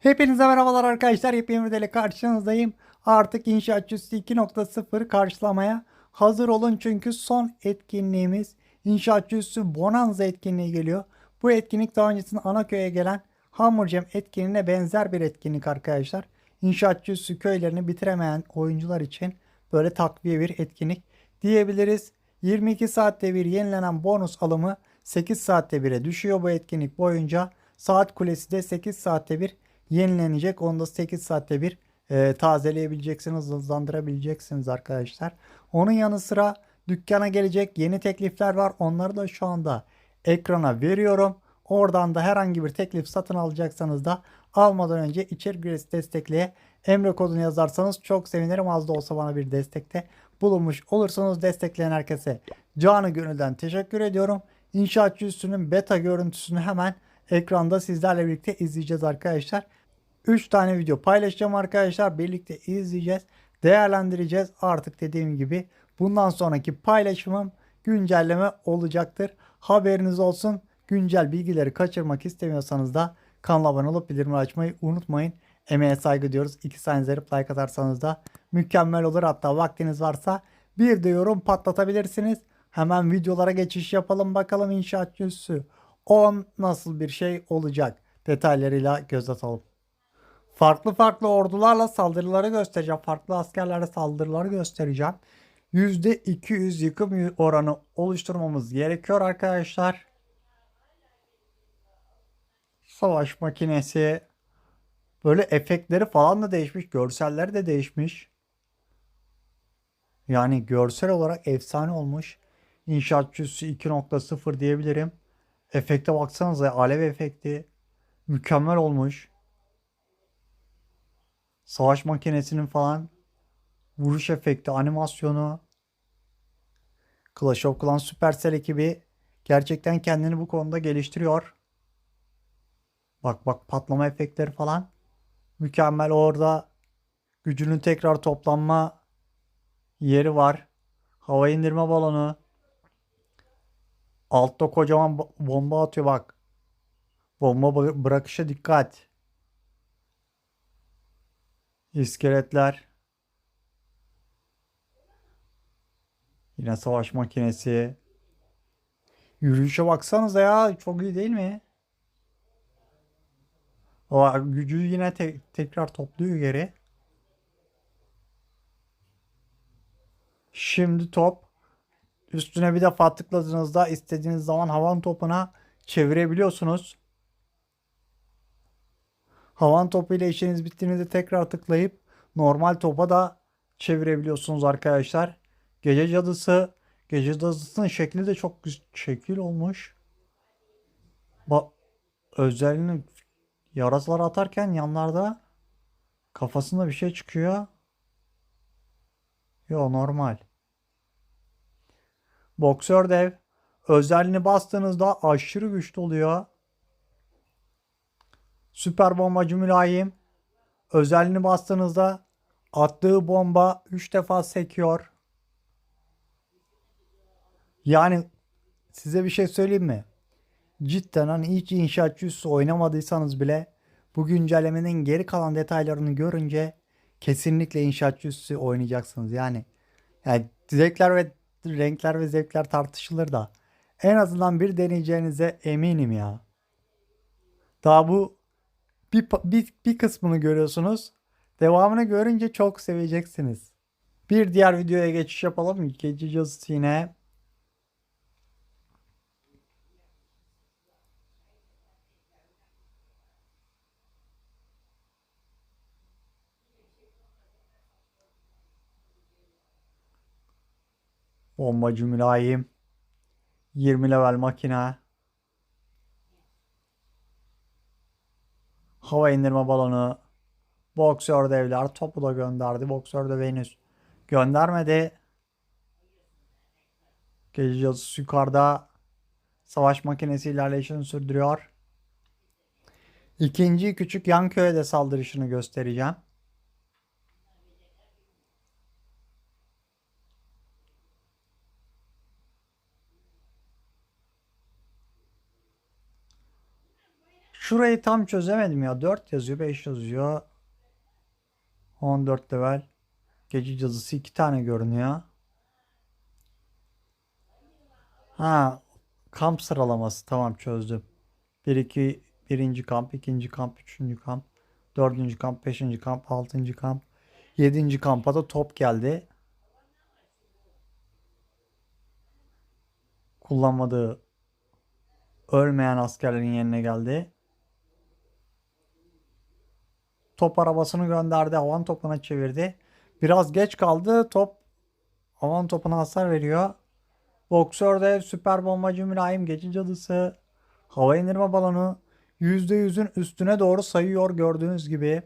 Hepinize merhabalar arkadaşlar. Yepyeni videoyla karşınızdayım. Artık İnşaatçısı 2.0 karşılamaya hazır olun. Çünkü son etkinliğimiz İnşaatçısı Bonanza etkinliği geliyor. Bu etkinlik daha öncesinde Anaköy'e gelen Hamurcem etkinliğine benzer bir etkinlik arkadaşlar. İnşaatçısı köylerini bitiremeyen oyuncular için böyle takviye bir etkinlik diyebiliriz. 22 saatte bir yenilenen bonus alımı 8 saatte bire düşüyor bu etkinlik boyunca. Saat kulesi de 8 saatte bir yenilenecek. Onu da 8 saatte bir e, tazeleyebileceksiniz, hızlandırabileceksiniz arkadaşlar. Onun yanı sıra dükkana gelecek yeni teklifler var. Onları da şu anda ekrana veriyorum. Oradan da herhangi bir teklif satın alacaksanız da almadan önce içerik destekleye Emre kodunu yazarsanız çok sevinirim. Az da olsa bana bir destekte bulunmuş olursanız destekleyen herkese canı gönülden teşekkür ediyorum. İnşaatçı üstünün beta görüntüsünü hemen ekranda sizlerle birlikte izleyeceğiz arkadaşlar. 3 tane video paylaşacağım arkadaşlar. Birlikte izleyeceğiz. Değerlendireceğiz. Artık dediğim gibi bundan sonraki paylaşımım güncelleme olacaktır. Haberiniz olsun. Güncel bilgileri kaçırmak istemiyorsanız da kanala abone olup bildirimleri açmayı unutmayın. Emeğe saygı diyoruz. 2 saniye zerip like atarsanız da mükemmel olur. Hatta vaktiniz varsa bir de yorum patlatabilirsiniz. Hemen videolara geçiş yapalım bakalım 10 nasıl bir şey olacak detaylarıyla göz atalım. Farklı farklı ordularla saldırıları göstereceğim. Farklı askerlerle saldırıları göstereceğim. %200 yıkım oranı oluşturmamız gerekiyor arkadaşlar. Savaş makinesi böyle efektleri falan da değişmiş. Görselleri de değişmiş. Yani görsel olarak efsane olmuş. İnşaatçısı 2.0 diyebilirim. Efekte baksanıza alev efekti mükemmel olmuş. Savaş makinesinin falan vuruş efekti, animasyonu. Clash of Clans Supercell ekibi gerçekten kendini bu konuda geliştiriyor. Bak bak patlama efektleri falan. Mükemmel orada gücünün tekrar toplanma yeri var. Hava indirme balonu. Altta kocaman bo- bomba atıyor bak. Bomba bı- bırakışa dikkat. İskeletler. Yine savaş makinesi. Yürüyüşe baksanıza ya. Çok iyi değil mi? O gücü yine te- tekrar topluyor geri. Şimdi top. Üstüne bir defa tıkladığınızda istediğiniz zaman havan topuna çevirebiliyorsunuz. Havan topu ile işiniz bittiğinde tekrar tıklayıp normal topa da çevirebiliyorsunuz arkadaşlar. Gece cadısı, gece cadısının şekli de çok güzel şekil olmuş. Bak özelliğini yarasalar atarken yanlarda kafasında bir şey çıkıyor. Yo normal. Boksör dev özelliğini bastığınızda aşırı güçlü oluyor. Süper bombacı mülayim. Özelliğini bastığınızda attığı bomba 3 defa sekiyor. Yani size bir şey söyleyeyim mi? Cidden hani hiç inşaatçı üssü oynamadıysanız bile bu güncellemenin geri kalan detaylarını görünce kesinlikle inşaatçı üssü oynayacaksınız. Yani yani zevkler ve renkler ve zevkler tartışılır da en azından bir deneyeceğinize eminim ya. Daha bu bir, bir, bir kısmını görüyorsunuz. Devamını görünce çok seveceksiniz. Bir diğer videoya geçiş yapalım. Yazısı yine. Bombacı mülayim. 20 level makine. Hava indirme balonu. Boksör devler topu da gönderdi. Boksör de Venüs göndermedi. Gece yazısı yukarıda. Savaş makinesi ilerleyişini sürdürüyor. İkinci küçük yan köye de saldırışını göstereceğim. Şurayı tam çözemedim ya. 4 yazıyor, 5 yazıyor. 14 level. Gece cadısı 2 tane görünüyor. Ha, kamp sıralaması. Tamam çözdüm. 1 2 birinci kamp, ikinci kamp, üçüncü kamp, dördüncü kamp, beşinci kamp, altıncı kamp, yedinci kampa da top geldi. Kullanmadığı ölmeyen askerlerin yerine geldi. Top arabasını gönderdi. Havan topuna çevirdi. Biraz geç kaldı. Top havan topuna hasar veriyor. Boksör dev, süper bombacı mülayim, gece cadısı, hava indirme balonu %100'ün üstüne doğru sayıyor gördüğünüz gibi.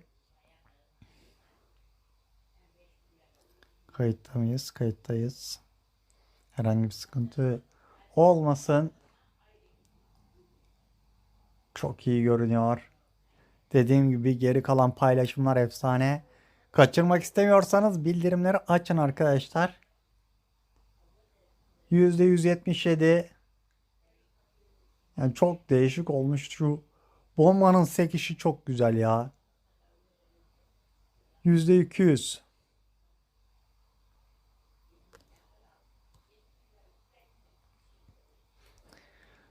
Kayıtta mıyız? Kayıttayız. Herhangi bir sıkıntı olmasın. Çok iyi görünüyor. Dediğim gibi geri kalan paylaşımlar efsane. Kaçırmak istemiyorsanız bildirimleri açın arkadaşlar. %177 yani çok değişik olmuş şu bombanın sekişi çok güzel ya. %200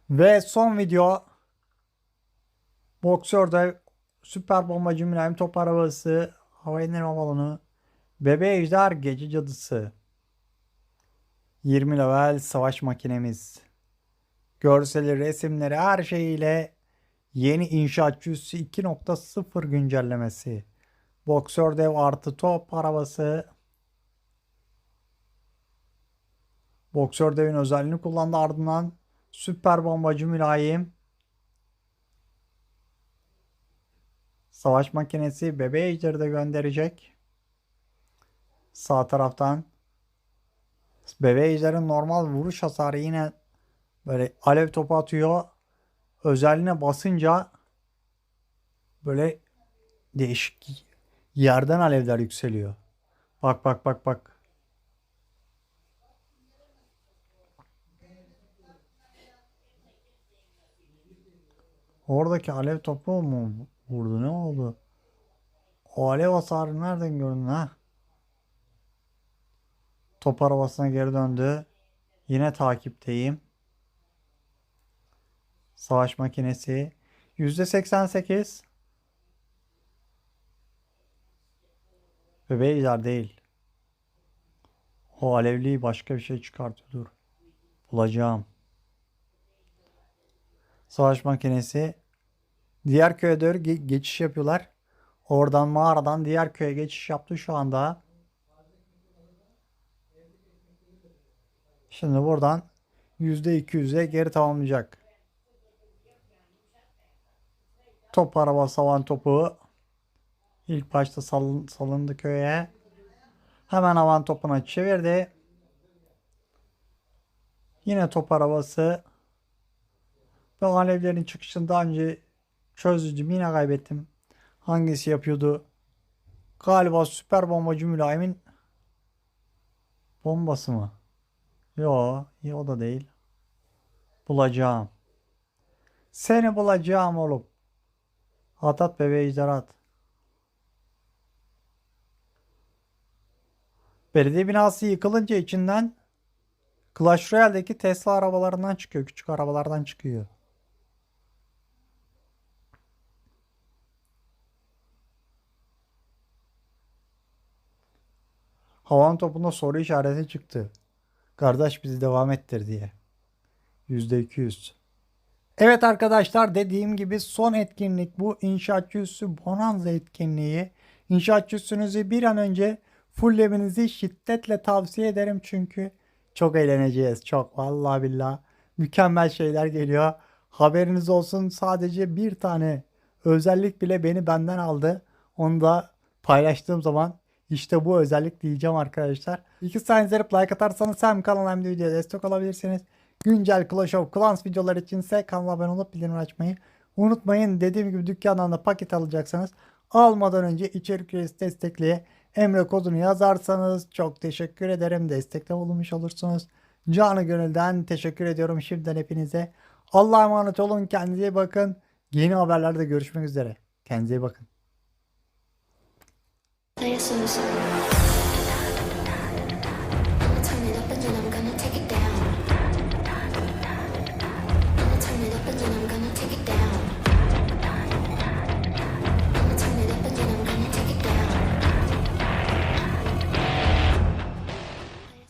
Ve son video Boksörde süper bombacı mülayim top arabası, hava indirme balonu, bebe ejder, gece cadısı. 20 level savaş makinemiz. Görseli, resimleri her şeyiyle yeni inşaatçı üssü 2.0 güncellemesi. Boksör dev artı top arabası. Boksör devin özelliğini kullandı ardından süper bombacı mülayim. Savaş makinesi bebe ejderi de gönderecek. Sağ taraftan bebe ejderin normal vuruş hasarı yine böyle alev topu atıyor. Özelliğine basınca böyle değişik yerden alevler yükseliyor. Bak bak bak bak. Oradaki alev topu mu vurdu ne oldu? O alev hasarı nereden gördün ha? Top arabasına geri döndü. Yine takipteyim. Savaş makinesi. %88. Bebeyler değil. O alevliyi başka bir şey çıkartıyor. Dur. Bulacağım. Savaş makinesi. Diğer köye doğru ge- geçiş yapıyorlar. Oradan mağaradan diğer köye geçiş yaptı şu anda. Şimdi buradan %200'e geri tamamlayacak. Top araba savan topu ilk başta salın, salındı köye. Hemen havan topuna çevirdi. Yine top arabası. Ben alevlerin çıkışını daha önce çözdüm. Yine kaybettim. Hangisi yapıyordu? Galiba süper bombacı mülayimin bombası mı? Yo, o da değil. Bulacağım. Seni bulacağım oğlum. At at bebe ejderha at. Belediye binası yıkılınca içinden Clash Royale'deki Tesla arabalarından çıkıyor. Küçük arabalardan çıkıyor. Havan topunda soru işareti çıktı. Kardeş bizi devam ettir diye. %200. Evet arkadaşlar dediğim gibi son etkinlik bu inşaatçı üssü Bonanza etkinliği. İnşaatçı üssünüzü bir an önce fulllemenizi şiddetle tavsiye ederim çünkü çok eğleneceğiz. Çok vallahi billah mükemmel şeyler geliyor. Haberiniz olsun sadece bir tane özellik bile beni benden aldı. Onu da paylaştığım zaman işte bu özellik diyeceğim arkadaşlar. İki saniye izleyip like atarsanız hem kanala hem de videoya destek olabilirsiniz. Güncel Clash of Clans videolar içinse kanala abone olup bildirim açmayı unutmayın. Dediğim gibi dükkandan da paket alacaksanız almadan önce içerik üyesi destekleye Emre kodunu yazarsanız çok teşekkür ederim. Destekte bulunmuş olursunuz. Canı gönülden teşekkür ediyorum şimdiden hepinize. Allah'a emanet olun. Kendinize bakın. Yeni haberlerde görüşmek üzere. Kendinize bakın. 신신 처음에 나쁜 줄 남가는 책이 돼요. 처음에 나쁜 줄 남가는